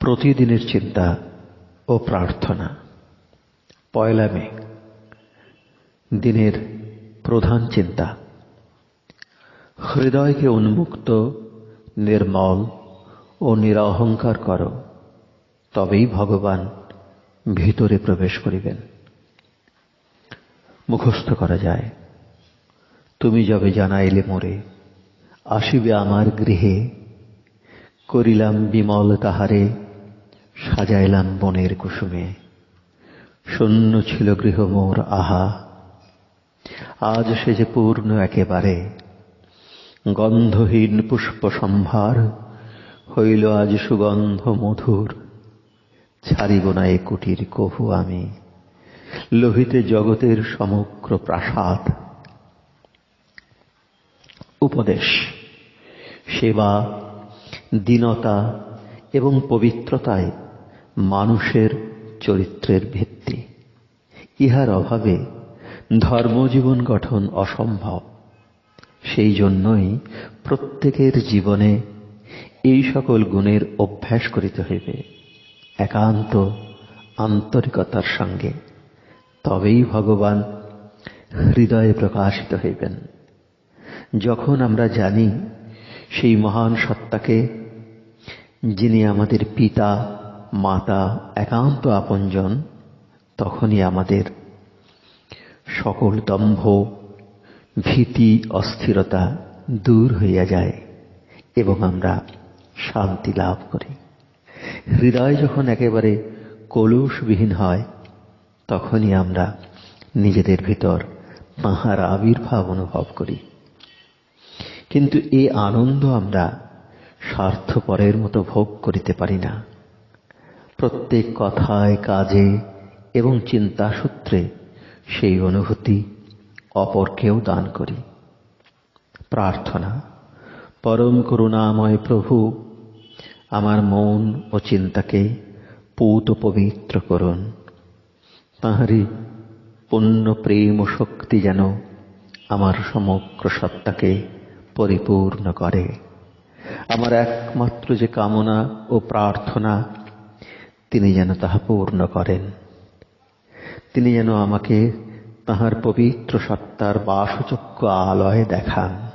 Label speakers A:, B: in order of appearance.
A: প্রতিদিনের চিন্তা ও প্রার্থনা। পয়লা মে, দিনের প্রধান চিন্তা। হৃদয়কে উন্মুক্ত, নির্মল ও নিরহংকার করো, তবেই ভগবান ভিতরে প্রবেশ করিবেন। মুখস্থ করা যায়, তুমি যবে জানাইলে মোরে, আসিবে আমার গৃহে, করিলাম বিমল তাহারে সাজাইলাম বনের কুসুমে। শূন্য ছিল গৃহ মোর আহা। আজ সে যে পূর্ণ একেবারে। গন্ধহীন পুষ্প সম্ভার, হইল আজ সুগন্ধ মধুর। ছাড়িব না এ কুটির কভু আমি। লোহিতে জগতের সমগ্র প্রাসাদ। উপদেশ, সেবা, দীনতা এবং পবিত্রতায় মানুষের চরিত্রের ভিত্তি। ইহার অভাবে ধর্মজীবন গঠন অসম্ভব। সেই জন্যই প্রত্যেকের জীবনে এই সকল গুণের অভ্যাস করিতে হইবে। একান্ত আন্তরিকতার সঙ্গে। তবেই ভগবান হৃদয়ে প্রকাশিত হইবেন। যখন আমরা জানি সেই মহান সত্তাকে, যিনি আমাদের পিতা মাতা একান্ত আপনজন, তখনই আমাদের সকল দম্ভ, ভীতি, অস্থিরতা দূর হইয়া যায় এবং আমরা শান্তি লাভ করি। হৃদয় যখন একেবারে কলুষবিহীন হয়, তখনই আমরা নিজেদের ভিতর তাহার আবির্ভাব অনুভব করি। কিন্তু এই আনন্দ আমরা স্বার্থপরের মতো ভোগ করিতে পারি না। প্রত্যেক কথায় কাজে এবং চিন্তা সূত্রে সেই অনুভূতি অপরকেও দান করি। প্রার্থনা, পরম করুণাময় প্রভু, আমার মন ও চিন্তাকে পূত পবিত্র করুন। তাহারই পুণ্য প্রেম ও শক্তি যেন আমার সমগ্র সত্তাকে পরিপূর্ণ করে। আমার একমাত্র যে কামনা ও প্রার্থনা তিনি যেন তাহা পূর্ণ করেন। তিনি যেন আমাকে তাহার পবিত্র সত্তার বাসচক্য আলয়ে দেখান।